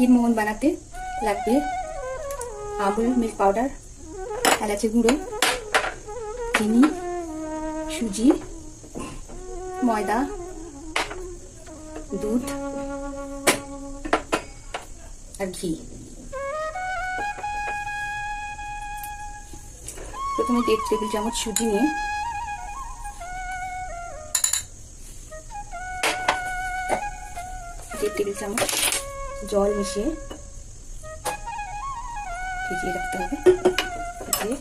ক্ষীরমোহন বানাতে লাগবে Amul milk powder এলাচের গুঁড়ো, চিনি, সুজি, ময়দা, দুধ আর ঘি। প্রথমে দেড় টেবিল চামচ সুজি নিয়ে দেড় টেবিল চামচ জল মিশিয়ে ভিজিয়ে রাখতে হবে ভিজিয়ে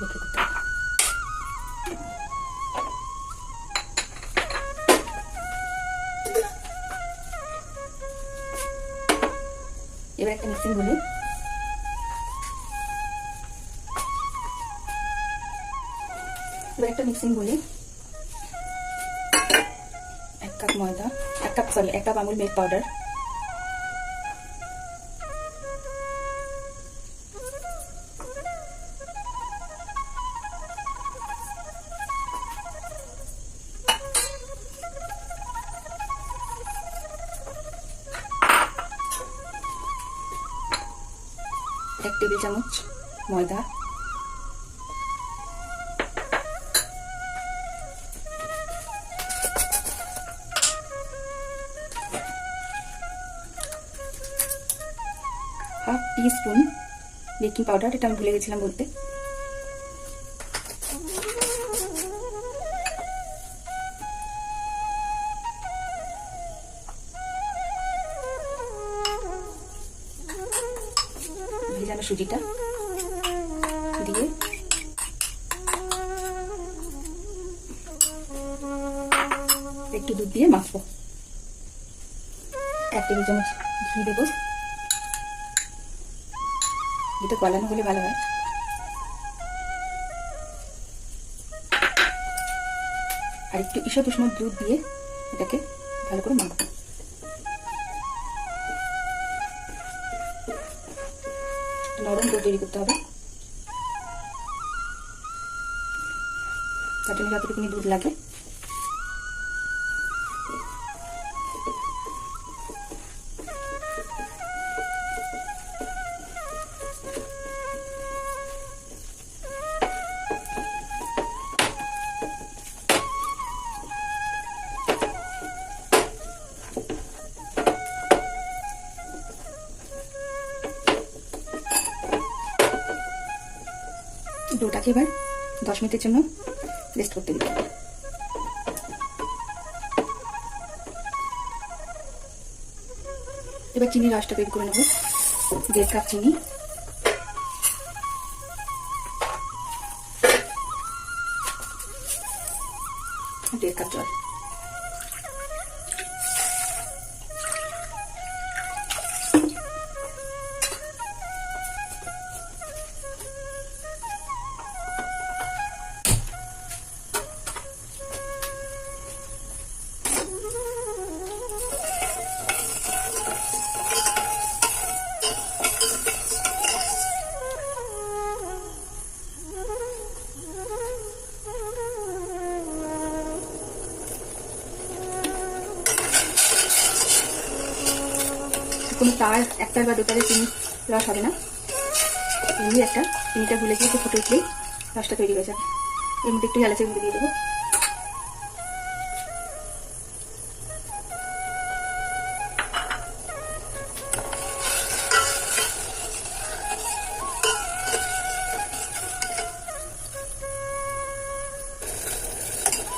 রেখে দিতে হবে এবার একটা মিক্সিং বলি এবার একটা মিক্সিং বলি এক কাপ ময়দা, এক কাপ সরি এক কাপ আমুল মিল্ক পাউডার এক টেবিল চামচ ময়দা। Half teaspoon baking powder, এটা আমি ভুলে গেছিলাম বলতে। সুজিটা দিয়ে একটু দুধ দিয়ে মাখবো। এক টেবিল চামচ ঘি দেবো। ঘিটা গলানো হলে ভালো হয়। আর একটু ঈষৎ উষ্ণ দুধ দিয়ে এটাকে ভালো করে মাখবো। নরম করে তৈরি করতে হবে। তার জন্য যতটুকুনি দুধ লাগে ডোটাকে এবার দশ মিনিটের জন্য রেস্ট করতে দিতে এবার চিনি রসটা বের করে নেব, দেড় কাপ চিনি। কোনো তার একটার বা দুটারে চিনি রস হবে না। এমনি একটা চিনিটা ভুলে গিয়ে একটু ফুটে উঠলেই রসটা তৈরি হয়ে যাবে। মধ্যে একটু এলাচের গুঁড়ো দিয়ে দেবো।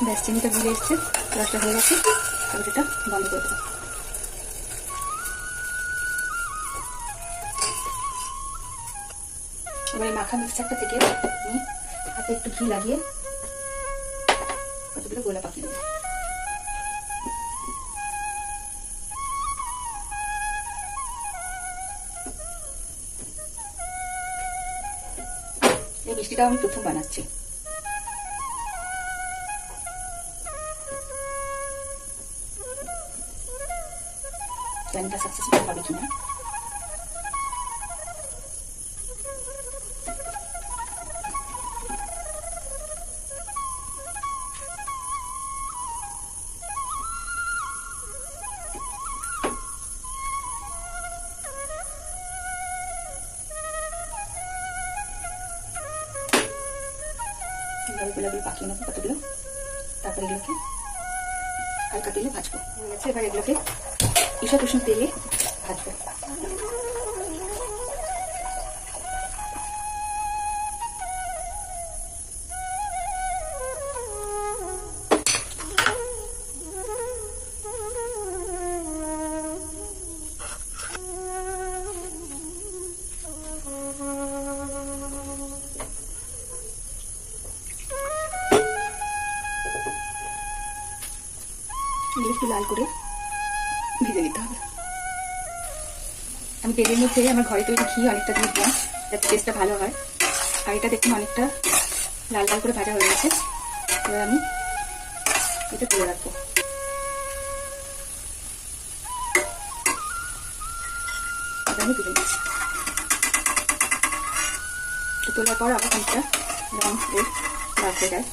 ব্যাস, চিনিটা ভুলে এসছে, রসটা হয়ে গেছে। এবার এটা বন্ধ করে দেবো। মাখা মিক্সচারটা থেকে হাতে একটু ঘি লাগিয়ে কতগুলো গোলা পাকিয়ে এই মিষ্টিটাও আমি প্রথম বানাচ্ছি। প্ল্যানটা সাকসেসফুল হবে কিনা। এভাবে গোলাগুলো পাকিয়ে নেব কতগুলো? তারপরে এগুলোকে হালকা তেলে ভাজবো। এবার এগুলোকে ঈশা উষ্ণ তেলে ভাজবো। লাল করে ভেজে নিতে হবে। আমি তেলের মধ্যে আমার ঘরে তৈরি ঘি অনেকটা দিয়ে দিলাম, যাতে টেস্টটা ভালো হয়। আর এটা দেখুন অনেকটা লাল লাল করে ভাজা হয়ে গেছে। এবার আমি এটা তুলে রাখব। আমি তুলে নিচ্ছি। তোলার পর আবার খানিকটা রং দিয়ে রাখতে যায়।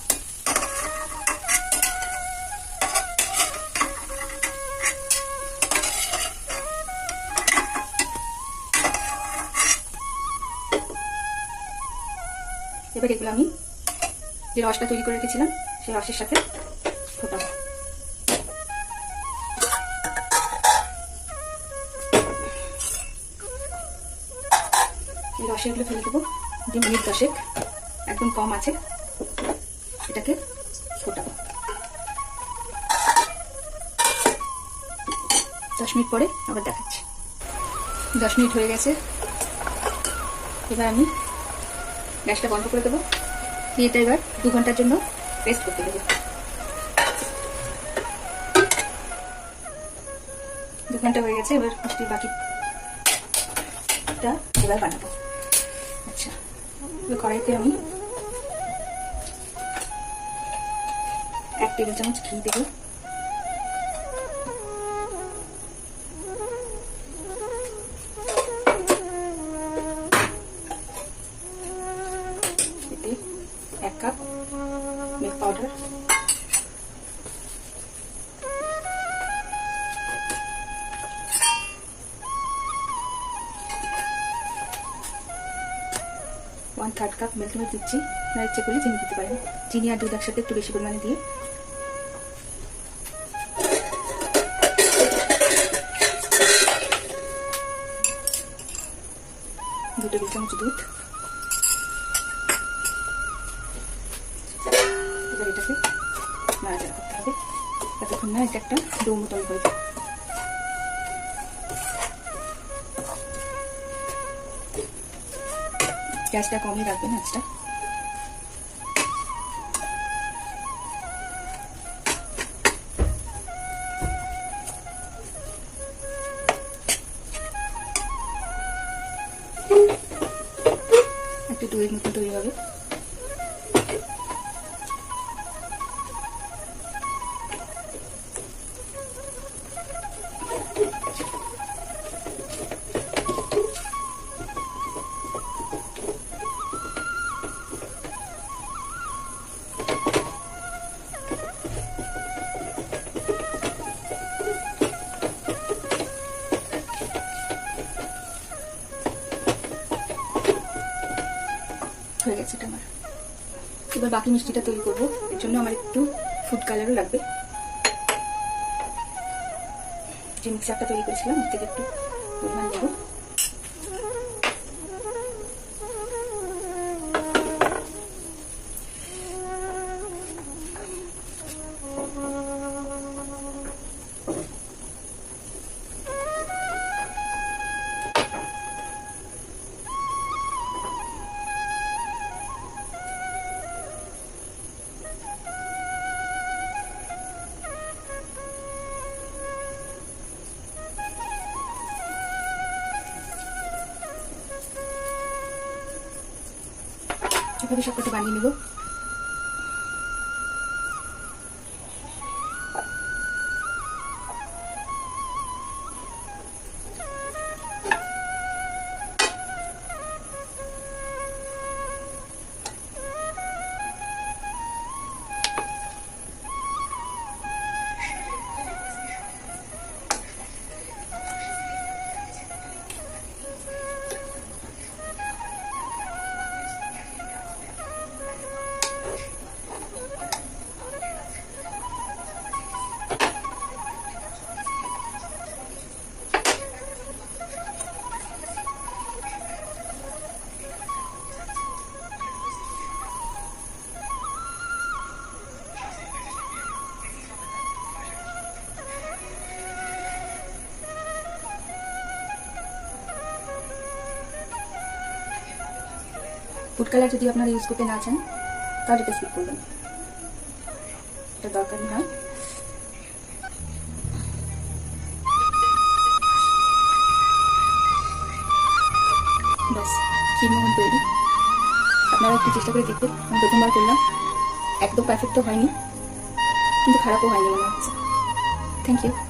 এবার এগুলো আমি যে রসটা তৈরি করে রেখেছিলাম, সেই রসের সাথে ফোটাবো। এই রসেরগুলো ফেলে দেবো মিনিট দশেক, একদম কম আছে। এটাকে ফোটাবো। দশ মিনিট পরে আবার দেখাচ্ছি। দশ মিনিট হয়ে গেছে। এবার আমি গ্যাসটা বন্ধ করে দেবো। দিয়ে এটা এবার দু ঘণ্টার জন্য রেস্ট করতে দেবো। দু ঘণ্টা হয়ে গেছে, এবার বাকিটা এবার বানাবো। আচ্ছা কড়াইতে আমি এক টেবিল চামচ ঘি দেবো। One third cup Milkmaid দিচ্ছি। না ইচ্ছে করলে চিনি দিতে পারেন। চিনি আর দুধ একসাথে একটু বেশি পরিমাণে দিয়ে। দু টেবিল চামচ দুধ। এবার এটাকে নাড়াচাড়া করতে হবে। ততক্ষণ না এটা একটা ডো মতন হয়ে গ্যাসটা কমই রাখবেন আজটা একটু দইয়ের মতো তৈরি হবে। বাকি মিষ্টিটা তৈরি করব। এর জন্য আমার একটু ফুড কালারও লাগবে। যে মিক্সারটা তৈরি করেছিলাম থেকে একটু পরিমাণ দেবো। এভাবে সব কটা বানিয়ে নেব। ফুড কালার যদি আপনারা ইউজ করতে না চান, তাহলে এটা স্কিপ করবেন। এটা দরকার নয়। ব্যাস ক্ষীর মোহন তৈরি। আপনারা একটু চেষ্টা করে দেখবেন আমি প্রথমবার করলাম। একদম পারফেক্ট তো হয়নি। কিন্তু খারাপও হয়নি মনে হচ্ছে। Thank you